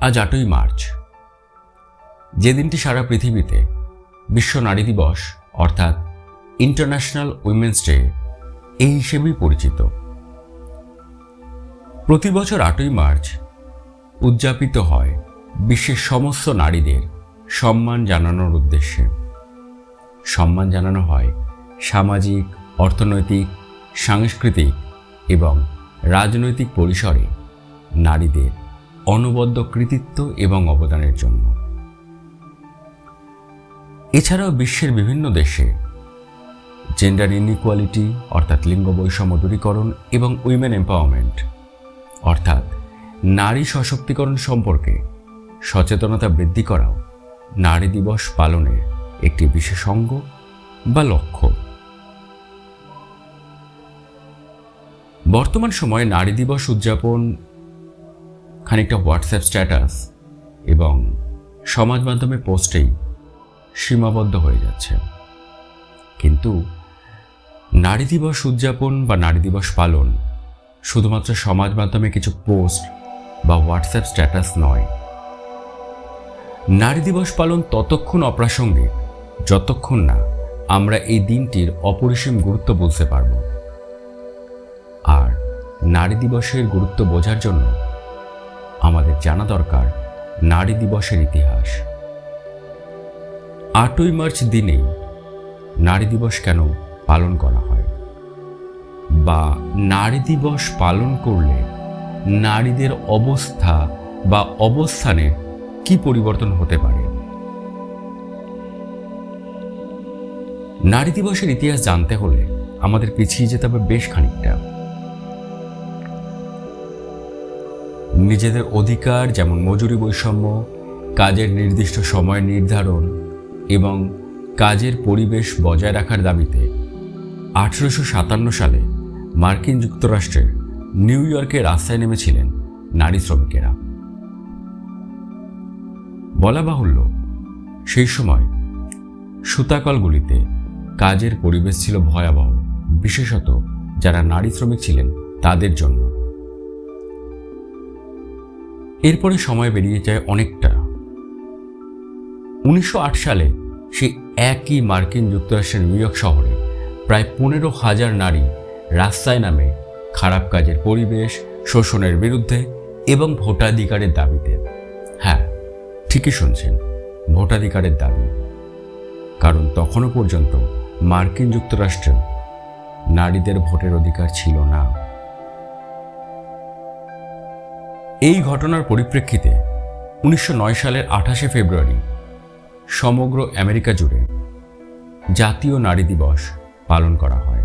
আজ আটই মার্চ। যে দিনটি সারা পৃথিবীতে বিশ্ব নারী দিবস, অর্থাৎ ইন্টারন্যাশনাল উইমেন্স ডে, এই হিসেবেই পরিচিত। প্রতি বছর আটই মার্চ উদযাপিত হয় বিশ্বের সমস্ত নারীদের সম্মান জানানোর উদ্দেশ্যে। সম্মান জানানো হয় সামাজিক, অর্থনৈতিক, সাংস্কৃতিক এবং রাজনৈতিক পরিসরে নারীদের। অনবদ্য কৃতিত্ব এবং অবদানের জন্য। এছাড়াও বিশ্বের বিভিন্ন দেশে জেন্ডার ইনইকুয়ালিটি অর্থাৎ লিঙ্গ বৈষম্য দূরীকরণ এবং উইমেন এম্পাওয়ারমেন্ট অর্থাৎ নারী সশক্তিকরণ সম্পর্কে সচেতনতা বৃদ্ধি করাও নারী দিবস পালনের একটি বিশেষ অঙ্গ বা লক্ষ্য। বর্তমান সময়ে নারী দিবস উদযাপন খানিকটা হোয়াটসঅ্যাপ স্ট্যাটাস এবং সমাজ মাধ্যমে পোস্টেই সীমাবদ্ধ হয়ে যাচ্ছে। কিন্তু নারী দিবস উদযাপন বা নারী দিবস পালন শুধুমাত্র সমাজ মাধ্যমে কিছু পোস্ট বা হোয়াটসঅ্যাপ স্ট্যাটাস নয়। নারী দিবস পালন ততক্ষণ অপ্রাসঙ্গিক, যতক্ষণ না আমরা এই দিনটির অপরিসীম গুরুত্ব বুঝতে পারব। আর নারী দিবসের গুরুত্ব বোঝার জন্য আমাদের জানা দরকার, নারী দিবসের ইতিহাস। আটই মার্চ দিনেই নারী দিবস কেন পালন করা হয়? বা নারী দিবস পালন করলে নারীদের অবস্থা বা অবস্থানে কি পরিবর্তন হতে পারে? নারী দিবসের ইতিহাস জানতে হলে আমাদের পিছিয়ে যেতে হবে বেশ খানিকটা। নিজেদের অধিকার, যেমন মজুরি বৈষম্য, কাজের নির্দিষ্ট সময় নির্ধারণ এবং কাজের পরিবেশ বজায় রাখার দাবিতে আঠেরোশো সাতান্ন সালে মার্কিন যুক্তরাষ্ট্রের নিউ ইয়র্কে রাস্তায় নেমেছিলেন নারী শ্রমিকেরা। বলা বাহুল্য, সেই সময় সুতাকলগুলিতে কাজের পরিবেশ ছিল ভয়াবহ, বিশেষত যারা নারী শ্রমিক ছিলেন তাদের জন্য। এরপরে সময় বেরিয়ে যায় অনেকটা। উনিশশো আট সালে সেই একই মার্কিন যুক্তরাষ্ট্রের নিউ ইয়র্ক শহরে প্রায় পনেরো হাজার নারী রাস্তায় নামে খারাপ কাজের পরিবেশ, শোষণের বিরুদ্ধে এবং ভোটাধিকারের দাবিতে। হ্যাঁ ঠিকই শুনছেন, ভোটাধিকারের দাবি। কারণ তখনও পর্যন্ত মার্কিন যুক্তরাষ্ট্রেও নারীদের ভোটের অধিকার ছিল না। এই ঘটনার পরিপ্রেক্ষিতে উনিশশো নয় সালের আঠাশে ফেব্রুয়ারি সমগ্র আমেরিকা জুড়ে জাতীয় নারী দিবস পালন করা হয়।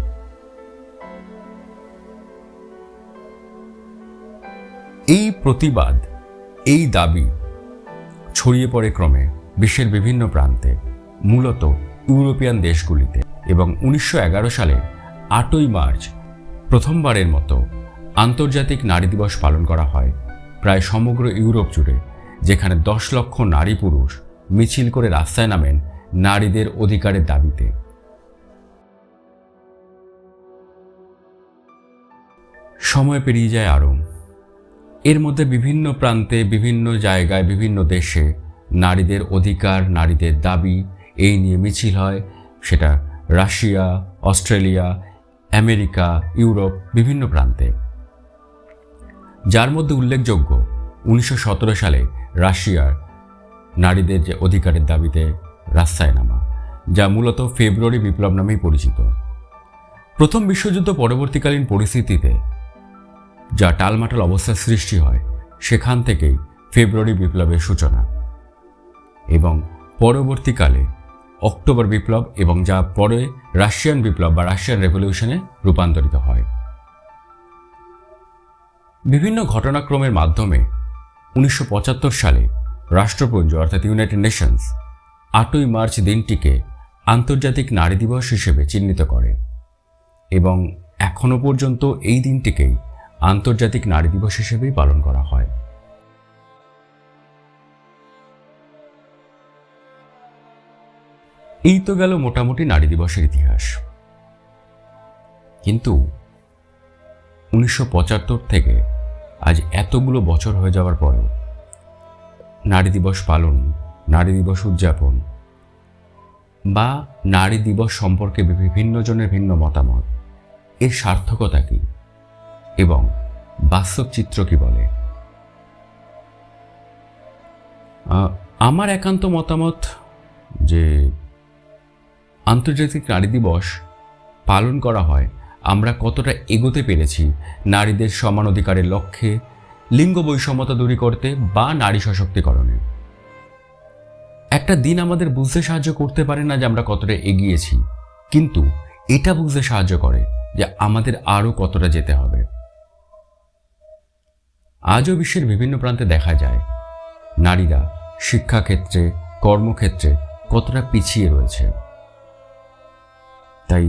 এই প্রতিবাদ, এই দাবি ছড়িয়ে পড়ে ক্রমে বিশ্বের বিভিন্ন প্রান্তে, মূলত ইউরোপিয়ান দেশগুলিতে এবং উনিশশো সালের আটই মার্চ প্রথমবারের মতো আন্তর্জাতিক নারী দিবস পালন করা হয়। প্রায় সমগ্র ইউরোপ জুড়ে, যেখানে দশ লক্ষ নারী পুরুষ মিছিল করে রাস্তায় নামেন নারীদের অধিকারের দাবিতে। সময় পেরিয়ে যায় আরও। এর মধ্যে বিভিন্ন প্রান্তে, বিভিন্ন জায়গায়, বিভিন্ন দেশে নারীদের অধিকার, নারীদের দাবি এই নিয়ে মিছিল হয়। সেটা রাশিয়া, অস্ট্রেলিয়া, আমেরিকা, ইউরোপ, বিভিন্ন প্রান্তে। যার মধ্যে উল্লেখযোগ্য উনিশশো সতেরো সালে রাশিয়ার নারীদের যে অধিকারের দাবিতে রাস্তায় নামা যা মূলত ফেব্রুয়ারি বিপ্লব নামেই পরিচিত। প্রথম বিশ্বযুদ্ধ পরবর্তীকালীন পরিস্থিতিতে যা টালমাটাল অবস্থার সৃষ্টি হয়, সেখান থেকেই ফেব্রুয়ারি বিপ্লবের সূচনা। এবং পরবর্তীকালে অক্টোবর বিপ্লব এবং যা পরে রাশিয়ান বিপ্লব বা রাশিয়ান রেভলিউশনে রূপান্তরিত হয়। বিভিন্ন ঘটনাক্রমের মাধ্যমে উনিশশো পঁচাত্তর সালে রাষ্ট্রপুঞ্জ, অর্থাৎ ইউনাইটেড নেশনস আটই মার্চ দিনটিকে আন্তর্জাতিক নারী দিবস হিসেবে চিহ্নিত করে এবং এখনও পর্যন্ত এই দিনটিকেই আন্তর্জাতিক নারী দিবস হিসেবেই পালন করা হয়। এই তো গেল মোটামুটি নারী দিবসের ইতিহাস। কিন্তু উনিশশো পঁচাত্তর থেকে আজ এতগুলো বছর হয়ে যাওয়ার পরেও নারী দিবস পালন, নারী দিবস উদযাপন বা নারী দিবস সম্পর্কে বিভিন্ন জনের ভিন্ন মতামত, এর সার্থকতা কী এবং বাস্তব চিত্র কি বলে? আমার একান্ত মতামত যে আন্তর্জাতিক নারী দিবস পালন করা হয় আমরা কতটা এগোতে পেরেছি। নারীদের সমান অধিকারের লক্ষ্যে লিঙ্গ বৈষম্যতা দূরী করতে বা নারী সশক্তিকরণে। একটা দিন আমাদের বুঝতে সাহায্য করতে পারে না যে আমরা কতটা এগিয়েছি। কিন্তু এটা বুঝতে সাহায্য করে যে আমাদের আরও কতটা যেতে হবে। আজও বিশ্বের বিভিন্ন প্রান্তে দেখা যায়, নারীরা শিক্ষাক্ষেত্রে, কর্মক্ষেত্রে কতটা পিছিয়ে রয়েছে। তাই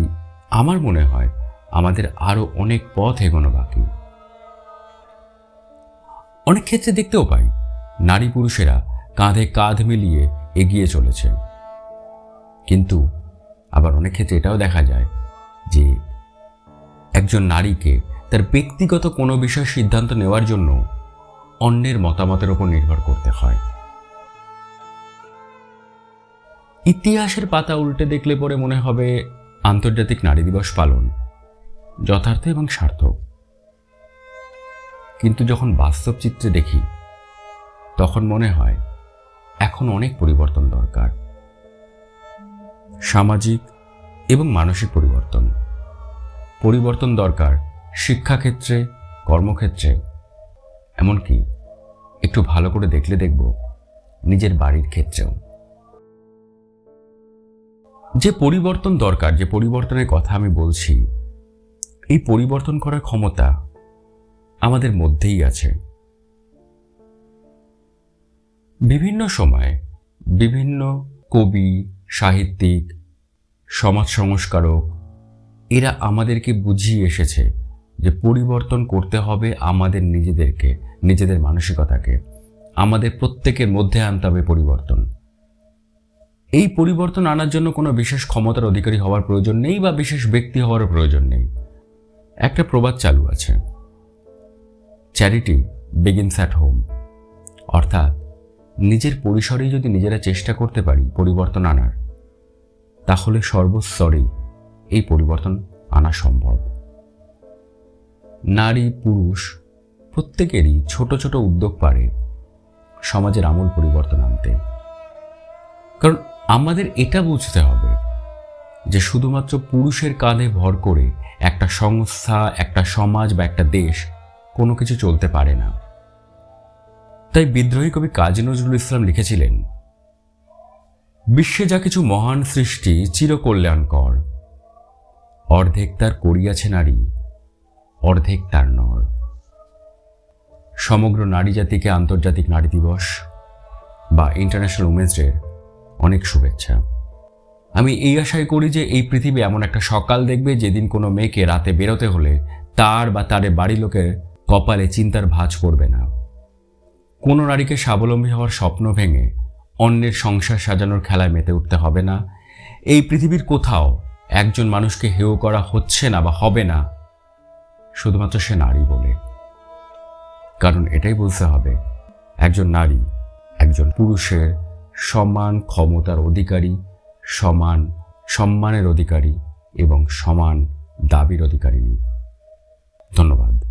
আমার মনে হয় আমাদের আরও অনেক পথ এগোনো বাকি। অনেক ক্ষেত্রে দেখতেও পাই, নারী পুরুষেরা কাঁধে কাঁধ মিলিয়ে এগিয়ে চলেছে। কিন্তু আবার অনেক ক্ষেত্রে এটাও দেখা যায় যে একজন নারীকে তার ব্যক্তিগত কোনো বিষয় সিদ্ধান্ত নেওয়ার জন্য অন্যের মতামতের উপর নির্ভর করতে হয়। ইতিহাসের পাতা উল্টে দেখলে পরে মনে হবে আন্তর্জাতিক নারী দিবস পালন। যথার্থ এবং সার্থক। কিন্তু যখন বাস্তব চিত্রে দেখি, তখন মনে হয়, এখন অনেক পরিবর্তন দরকার। সামাজিক এবং মানসিক পরিবর্তন। পরিবর্তন দরকার শিক্ষাক্ষেত্রে, কর্মক্ষেত্রে। এমনকি একটু ভালো করে দেখলে দেখব নিজের বাড়ির ক্ষেত্রেও। যে পরিবর্তন দরকার, যে পরিবর্তনের কথা আমি বলছি এই পরিবর্তন করার ক্ষমতা আমাদের মধ্যেই আছে। বিভিন্ন সময়ে বিভিন্ন কবি, সাহিত্যিক, সমাজ সংস্কারক এরা আমাদেরকে বুঝিয়ে এসেছে যে পরিবর্তন করতে হবে আমাদের নিজেদেরকে, নিজেদের মানসিকতাকে। আমাদের প্রত্যেকের মধ্যে আনতে হবে পরিবর্তন। এই পরিবর্তন আনার জন্য কোনো বিশেষ ক্ষমতার অধিকারী হওয়ার প্রয়োজন নেই বা বিশেষ ব্যক্তি হওয়ার প্রয়োজন নেই। একটা প্রবাদ চালু আছে। চ্যারিটি বিগিনস অ্যাট হোম অর্থাৎ, নিজের পরিসরেই যদি নিজেরা চেষ্টা করতে পারি পরিবর্তন আনার, তাহলে সর্বস্তরেই এই পরিবর্তন আনা সম্ভব। নারী, পুরুষ প্রত্যেকেরই ছোট ছোট উদ্যোগ পারে সমাজের আমূল পরিবর্তন আনতে। কারণ আমাদের এটা বুঝতে হবে যে শুধুমাত্র পুরুষের কাঁধে ভর করে একটা সংস্থা, একটা সমাজ বা একটা দেশ কোনো কিছু চলতে পারে না। তাই বিদ্রোহী কবি কাজী নজরুল ইসলাম লিখেছিলেন, বিশ্বে যা কিছু মহান সৃষ্টি চিরকল্যাণকর। অর্ধেক তার করিয়াছে নারী, অর্ধেক তার নর। সমগ্র নারী জাতিকে আন্তর্জাতিক নারী দিবস বা ইন্টারন্যাশনাল উমেন্স ডের অনেক শুভেচ্ছা। আমি এই আশাই করি যে এই পৃথিবী এমন একটা সকাল দেখবে যেদিন কোনো মেয়েকে রাতে বেরোতে হলে তার বা তার বাড়ির লোকের কপালে চিন্তার ভাঁজ পড়বে না। কোনো নারীকে স্বাবলম্বী হওয়ার স্বপ্ন ভেঙে অন্যের সংসার সাজানোর খেলায় মেতে উঠতে হবে না। এই পৃথিবীর কোথাও একজন মানুষকে হেয় করা হচ্ছে না বা হবে না, শুধুমাত্র সে নারী বলে। কারণ এটাই বলতে হবে, একজন নারী একজন পুরুষের সমান ক্ষমতার অধিকারী সমান সম্মানের অধিকারী এবং সমান দাবির অধিকারিণী। ধন্যবাদ।